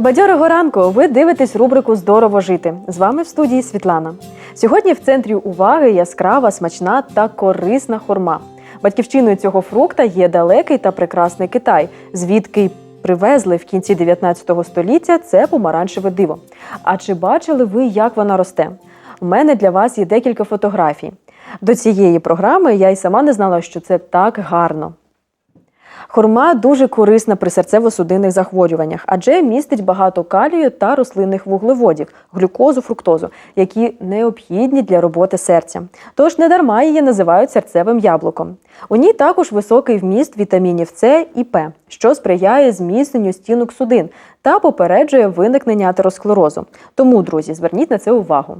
Бадьорого ранку! Ви дивитесь рубрику Здорово жити. З вами в студії Світлана. Сьогодні в центрі уваги яскрава, смачна та корисна хурма. Батьківщиною цього фрукта є далекий та прекрасний Китай, звідки привезли в кінці 19 століття це помаранчеве диво. А чи бачили ви, як вона росте? У мене для вас є декілька фотографій. До цієї програми я й сама не знала, що це так гарно. Хурма дуже корисна при серцево-судинних захворюваннях, адже містить багато калію та рослинних вуглеводів, глюкозу, фруктозу, які необхідні для роботи серця. Тож не дарма її називають серцевим яблуком. У ній також високий вміст вітамінів С і П, що сприяє зміцненню стінок судин та попереджує виникнення атеросклерозу. Тому, друзі, зверніть на це увагу.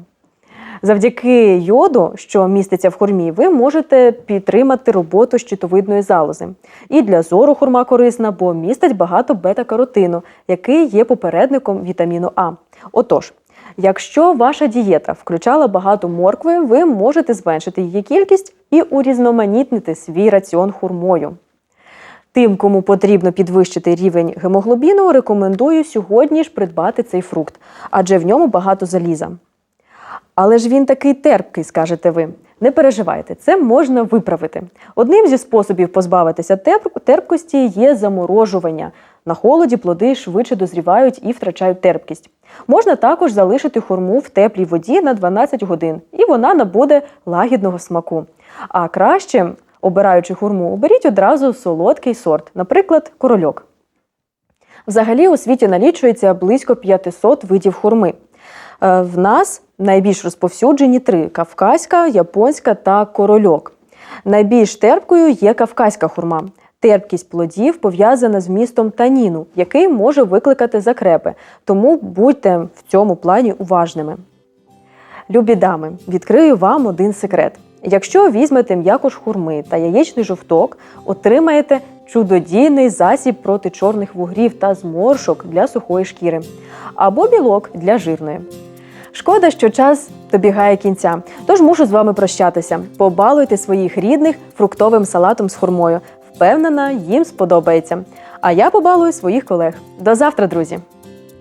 Завдяки йоду, що міститься в хурмі, ви можете підтримати роботу щитовидної залози. І для зору хурма корисна, бо містить багато бета-каротину, який є попередником вітаміну А. Отож, якщо ваша дієта включала багато моркви, ви можете зменшити її кількість і урізноманітнити свій раціон хурмою. Тим, кому потрібно підвищити рівень гемоглобіну, рекомендую сьогодні ж придбати цей фрукт, адже в ньому багато заліза. Але ж він такий терпкий, скажете ви. Не переживайте, це можна виправити. Одним зі способів позбавитися терпкості є заморожування. На холоді плоди швидше дозрівають і втрачають терпкість. Можна також залишити хурму в теплій воді на 12 годин, і вона набуде лагідного смаку. А краще, обираючи хурму, оберіть одразу солодкий сорт, наприклад, корольок. Взагалі у світі налічується близько 500 видів хурми. Е, В нас найбільш розповсюджені три: кавказька, японська та корольок. Найбільш терпкою є кавказька хурма. Терпкість плодів пов'язана з містом таніну, який може викликати закрепи, тому будьте в цьому плані уважними. Любі дами, відкрию вам один секрет. Якщо візьмете м'якош хурми та яєчний жовток, отримаєте чудодійний засіб проти чорних вугрів та зморшок для сухої шкіри, або білок для жирної. Шкода, що час добігає кінця, тож мушу з вами прощатися. Побалуйте своїх рідних фруктовим салатом з хурмою. Впевнена, їм сподобається. А я побалую своїх колег. До завтра, друзі!